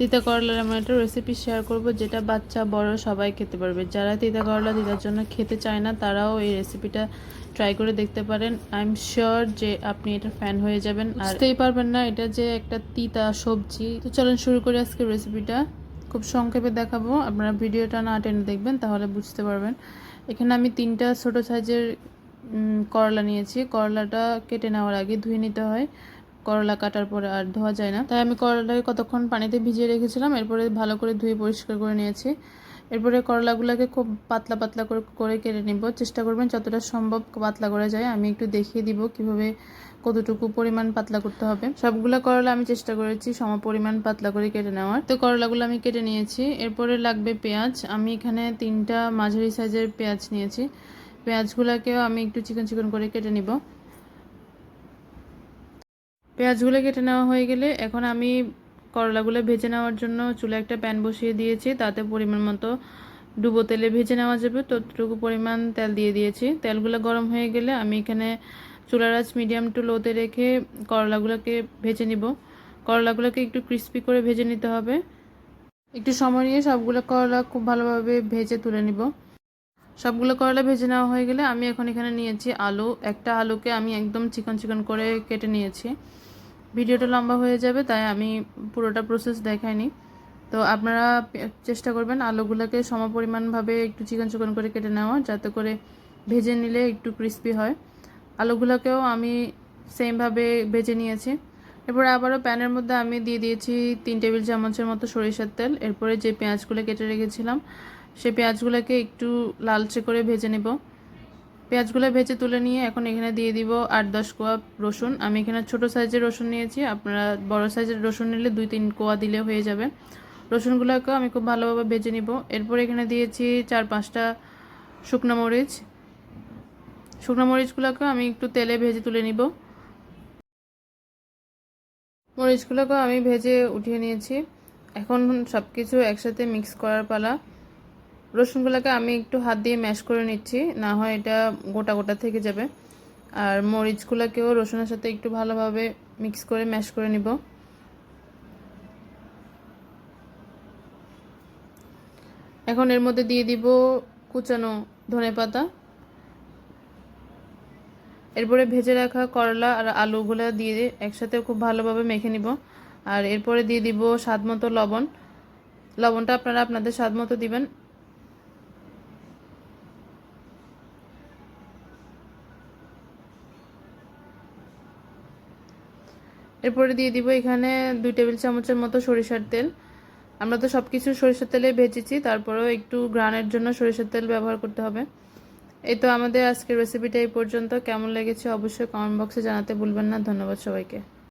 তিতা করলার এমন একটা রেসিপি শেয়ার করব যেটা বাচ্চা, বড় সবাই খেতে পারবে। যারা তিতা করলা তিতার জন্য খেতে চায় না, তারাও এই রেসিপিটা ট্রাই করে দেখতে পারেন। আই এম শিওর যে আপনি এটা ফ্যান হয়ে যাবেন। বুঝতেই পারবেন না, এটা যে একটা তিতা সবজি। তো চলেন শুরু করি আজকে রেসিপিটা খুব সংক্ষেপে দেখাবো। আপনারা ভিডিওটা না টেনে দেখবেন, তাহলে বুঝতে পারবেন। এখানে আমি তিনটা ছোট সাইজের করলা নিয়েছি। করলাটা কেটে নেওয়ার আগে ধুয়ে নিতে হয়। করলা কাটার পরে আর ধোয়া যায় না। তাই আমি করলাটাকে কতক্ষণ পানিতে ভিজিয়ে রেখেছিলাম, এরপরে ভালো করে ধুয়ে পরিষ্কার করে নিয়েছি। এরপরে করলাগুলোকে খুব পাতলা পাতলা করে করে কেটে নিব। চেষ্টা করবেন যতটা সম্ভব পাতলা করা যায়। আমি একটু দেখিয়ে দিব কীভাবে কতটুকু পরিমাণ পাতলা করতে হবে। সবগুলো করলা আমি চেষ্টা করেছি সম পরিমাণ পাতলা করে কেটে নেওয়ার। তো করলাগুলো আমি কেটে নিয়েছি। এরপরে লাগবে পেঁয়াজ। আমি এখানে তিনটা মাঝারি সাইজের পেঁয়াজ নিয়েছি। পেঁয়াজগুলোকেও আমি একটু চিকন চিকন করে কেটে নিব। পেঁয়াজগুলো কেটে নেওয়া হয়ে গেলে এখন আমি করলাগুলো ভেজে নেওয়ার জন্য চুলে একটা প্যান বসিয়ে দিয়েছি, তাতে পরিমাণ মতো ডুবো তেলে ভেজে নেওয়া যাবে। ততটুকু পরিমাণ তেল দিয়ে দিয়েছি। তেলগুলো গরম হয়ে গেলে আমি এখানে চুলার আঁচ মিডিয়াম টু লোতে রেখে করলাগুলোকে ভেজে নিব। করলাগুলোকে একটু ক্রিস্পি করে ভেজে নিতে হবে। একটু সময় নিয়ে সবগুলো করলা খুব ভালোভাবে ভেজে তুলে নিব। সবগুলো করলা ভেজে নেওয়া হয়ে গেলে আমি এখন এখানে নিয়েছি আলু। একটা আলুকে আমি একদম চিকন চিকন করে কেটে নিয়েছি। ভিডিওটা লম্বা হয়ে যাবে, তাই আমি পুরোটা প্রসেস দেখাইনি। তো আপনারা চেষ্টা করবেন আলুগুলোকে সমপরিমাণভাবে একটু চিকন চিকন করে কেটে নেওয়া, যাতে করে ভেজে নিলে একটু ক্রিস্পি হয়। আলুগুলোকেও আমি সেমভাবে ভেজে নিয়েছি। এরপরে আবারও প্যানের মধ্যে আমি দিয়ে দিয়েছি তিন টেবিল চামচের মতো সরিষার তেল। এরপরে যে পেঁয়াজগুলো কেটে রেখেছিলাম সেই পেঁয়াজগুলোকে একটু লালচে করে ভেজে নেব। পেঁয়াজগুলো ভেজে তুলে নিয়ে এখন এখানে দিয়ে দিব আট দশ কোয়া রসুন। আমি এখানে ছোট সাইজের রসুন নিয়েছি, আপনারা বড় সাইজের রসুন নিলে দুই তিন কোয়া দিলে হয়ে যাবে। রসুনগুলোকেও আমি খুব ভালোভাবে ভেজে নিব। এরপর এখানে দিয়েছি চার পাঁচটা শুকনো মরিচ। শুকনো মরিচগুলোকেও আমি একটু তেলে ভেজে তুলে নিব। মরিচগুলোকেও আমি ভেজে উঠিয়ে নিয়েছি। এখন সব কিছু একসাথে মিক্স করার পালা। রসুনগুলোকে আমি একটু হাত দিয়ে ম্যাশ করে নিচ্ছি, না হয় এটা গোটা গোটা থেকে যাবে। আর মরিচগুলোকেও রসুনের সাথে একটু ভালোভাবে মিক্স করে ম্যাশ করে নিব। এখন এর মধ্যে দিয়ে দিব কুচানো ধনে পাতা। এরপরে ভেজে রাখা করলা আর আলুগুলো দিয়ে একসাথে খুব ভালোভাবে মেখে নিব। আর এরপরে দিয়ে দিব স্বাদ মতো লবণ। লবণটা আপনারা আপনাদের স্বাদ মতো দিবেন। এরপরে দিয়ে দিব এখানে দুই টেবিল চামচের মতো সরিষার তেল। আমরা তো সব কিছু সরিষার তেলে ভেজেছি, তারপরেও একটু গ্রানের জন্য সরিষার তেল ব্যবহার করতে হবে। এই তো আমাদের আজকের রেসিপিটা এই পর্যন্ত। কেমন লেগেছে অবশ্যই কমেন্ট বক্সে জানাতে ভুলবেন না। ধন্যবাদ সবাইকে।